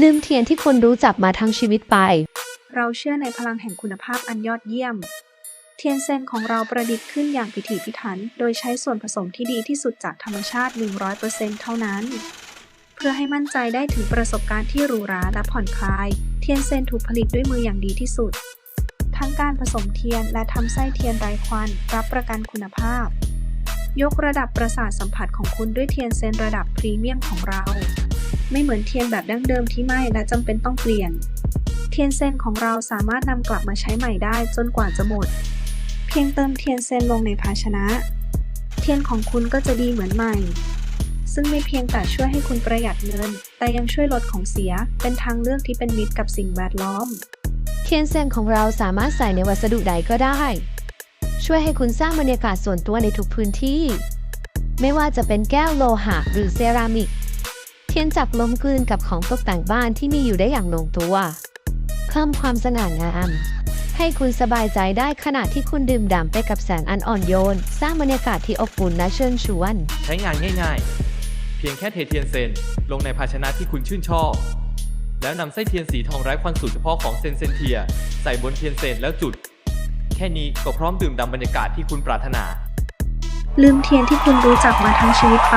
ลืมเทียนที่คุณรู้จักมาทั้งชีวิตไป เราเชื่อในพลังแห่งคุณภาพอันยอดเยี่ยม เทียนเซนของเราประดิษฐ์ขึ้นอย่างพิถีพิถัน โดยใช้ส่วนผสมที่ดีที่สุดจากธรรมชาติ 100%เท่านั้น เพื่อให้มั่นใจได้ถึงประสบการณ์ที่หรูหราและผ่อนคลาย เทียนเซนถูกผลิตด้วยมืออย่างดีที่สุด ทั้งการผสมเทียนและทำไส้เทียนไร้ควันรับประกันคุณภาพ ยกระดับประสาทสัมผัสของคุณด้วยเทียนเซนระดับพรีเมียมของเรา ไม่เหมือนเทียนแบบดั้งเดิมที่ไหม้และจำเป็นต้องเปลี่ยน เทียนเซนของเราสามารถนำกลับมาใช้ใหม่ได้จนกว่าจะหมด เพียงเติมเทียนเซนลงในภาชนะ เทียนของคุณก็จะดีเหมือนใหม่ ซึ่งไม่เพียงแต่ช่วยให้คุณประหยัดเงิน แต่ยังช่วยลดของเสีย เป็นทางเลือกที่เป็นมิตรกับสิ่งแวดล้อม เทียนเซนของเราสามารถใส่ในวัสดุใดก็ได้ ช่วยให้คุณสร้างบรรยากาศส่วนตัวในทุกพื้นที่ ไม่ว่าจะเป็นแก้วโลหะหรือเซรามิก เทียนจับลมกลืนกับของตกแต่งบ้านที่มีอยู่ได้อย่างลงตัว เพิ่มความสง่างาม ให้คุณสบายใจได้ขณะที่คุณดื่มด่ำไปกับแสงอันอ่อนโยน สร้างบรรยากาศที่อบอุ่นและเชิญชวน ใช้งานง่ายๆ เพียงแค่เทเทียนเซนลงในภาชนะที่คุณชื่นชอบ แล้วนำไส้เทียนสีทองไร้ควันสูตรเฉพาะของเซนเซนเทีย ใส่บนเทียนเซนแล้วจุด แค่นี้ก็พร้อมดื่มด่ำบรรยากาศที่คุณปรารถนา ลืมเทียนที่คุณรู้จักมาทั้งชีวิตไป